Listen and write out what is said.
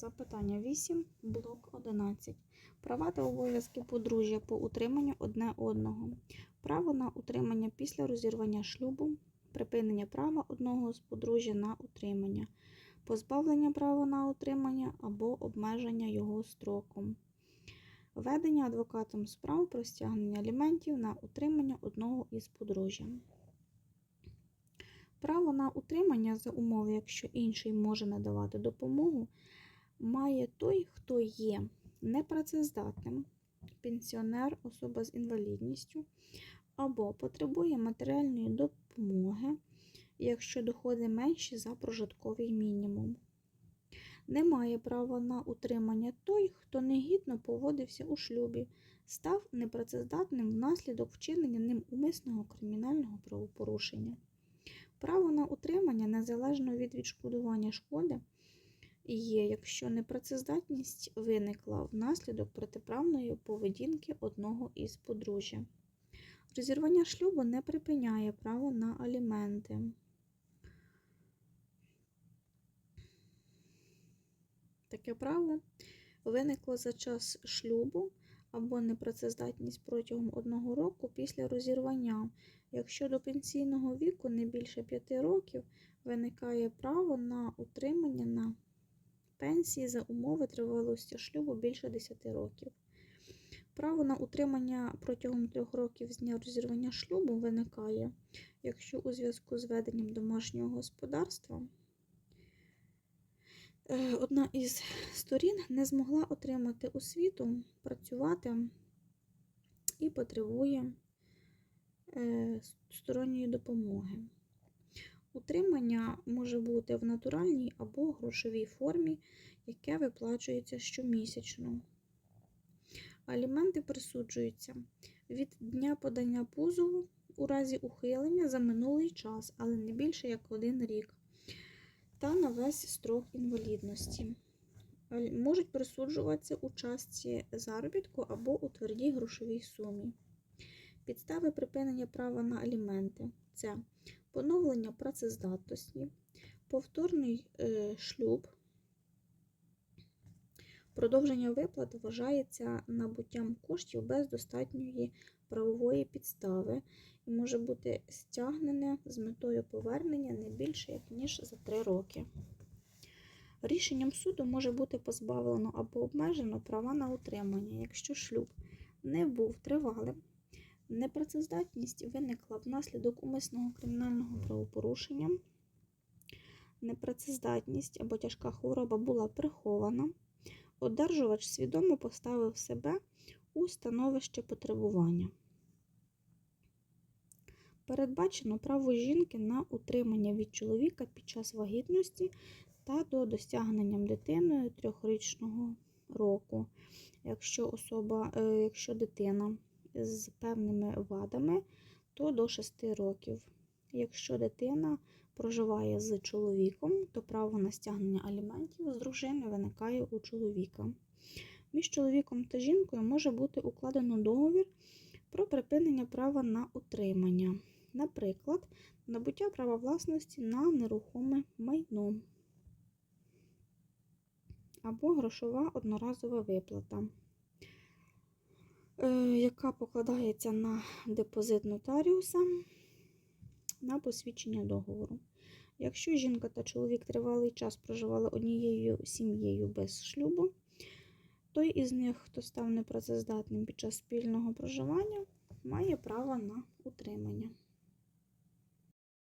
Запитання 8, блок 11. Права та обов'язки подружжя по утриманню одне одного. Право на утримання після розірвання шлюбу, припинення права одного з подружжя на утримання, позбавлення права на утримання або обмеження його строком. Ведення адвокатом справ про стягнення аліментів на утримання одного із подружжя. Право на утримання за умови, якщо інший може надавати допомогу, має той, хто є непрацездатним, пенсіонер, особа з інвалідністю, або потребує матеріальної допомоги, якщо доходи менші за прожитковий мінімум. Не має права на утримання той, хто негідно поводився у шлюбі, став непрацездатним внаслідок вчинення ним умисного кримінального правопорушення. Право на утримання незалежно від відшкодування шкоди є, якщо непрацездатність виникла внаслідок протиправної поведінки одного із подружжя. Розірвання шлюбу не припиняє право на аліменти. Таке право виникло за час шлюбу або непрацездатність протягом одного року після розірвання. Якщо до пенсійного віку не більше 5 років виникає право на утримання на пенсії за умови тривалості шлюбу більше 10 років. Право на утримання протягом 3 років з дня розірвання шлюбу виникає, якщо у зв'язку з веденням домашнього господарства е, одна із сторін не змогла отримати освіту, працювати і потребує е, сторонньої допомоги. Утримання може бути в натуральній або грошовій формі, яке виплачується щомісячно. Аліменти присуджуються від дня подання позову у разі ухилення за минулий час, але не більше як один рік, та на весь строк інвалідності. Можуть присуджуватися у частці заробітку або у твердій грошовій сумі. Підстави припинення права на аліменти це поновлення працездатності, повторний е, шлюб. Продовження виплат вважається набуттям коштів без достатньої правової підстави і може бути стягнене з метою повернення не більше ніж за 3 роки. Рішенням суду може бути позбавлено або обмежено права на утримання, якщо шлюб не був тривалим, непрацездатність виникла внаслідок умисного кримінального правопорушення, непрацездатність або тяжка хвороба була прихована, одержувач свідомо поставив себе у становище потребування. Передбачено право жінки на утримання від чоловіка під час вагітності та до досягненням дитиною трьохрічного року, якщо особа, е, якщо дитина з певними вадами, то до 6 років. Якщо дитина проживає з чоловіком, то право на стягнення аліментів з дружини виникає у чоловіка. Між чоловіком та жінкою може бути укладено договір про припинення права на утримання, наприклад, набуття права власності на нерухоме майно або грошова одноразова виплата, яка покладається на депозит нотаріуса на посвідчення договору. Якщо жінка та чоловік тривалий час проживали однією сім'єю без шлюбу, той із них, хто став непрацездатним під час спільного проживання, має право на утримання.